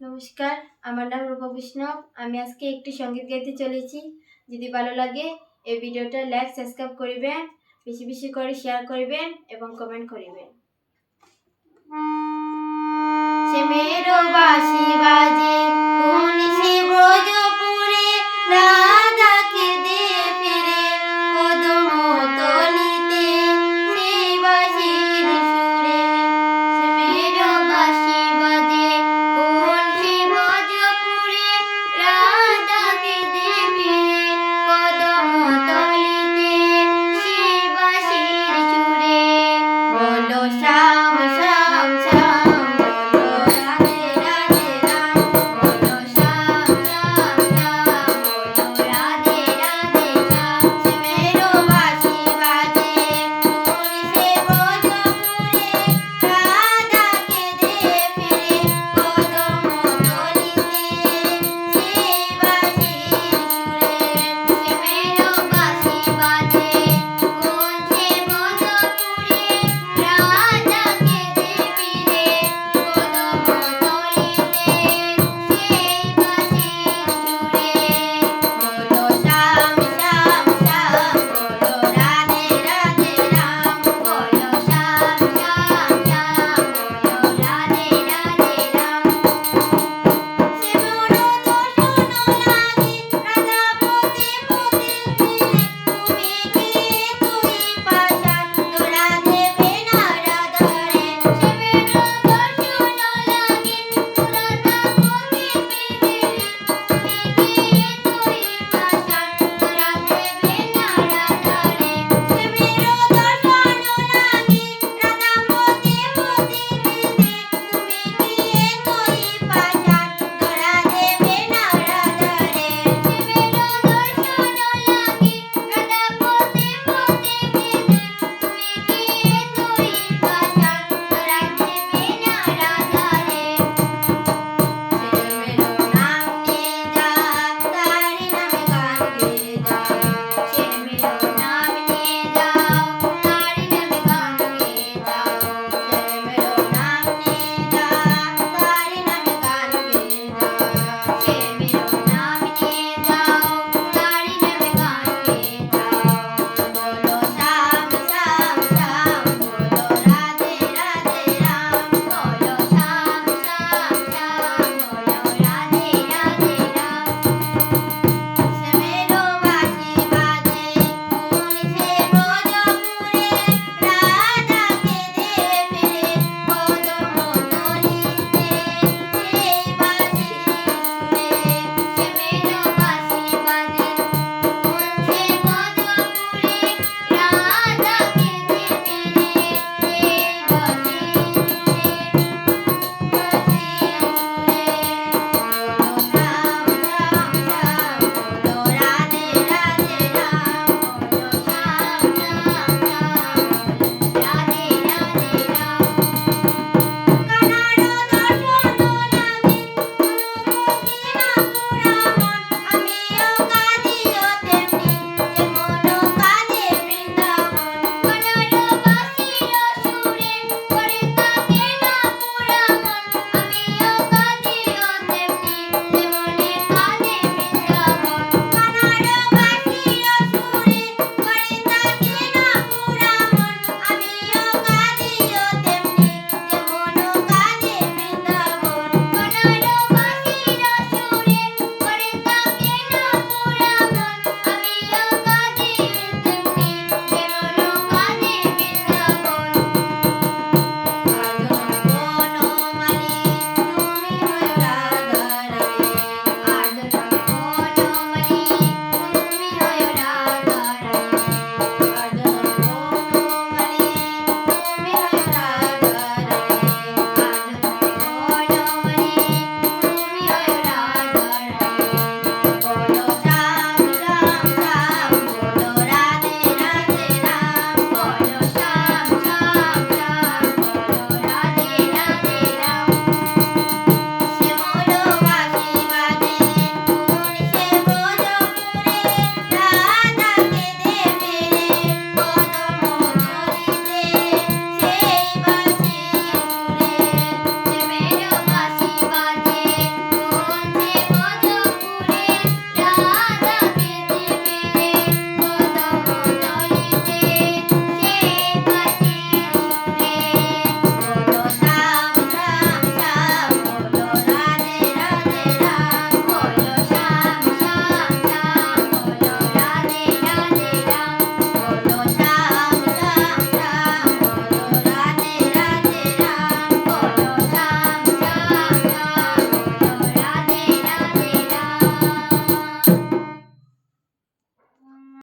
নমস্কার, আমার নাম রূপা বৈষ্ণব। আমি আজকে একটি সংগীত গাইতে চলেছি। যদি ভালো লাগে, এই ভিডিওটা লাইক, সাবস্ক্রাইব করিবেন, বেশি বেশি করে শেয়ার করিবেন এবং কমেন্ট করিবেন। সে মেরো বাসি বাজে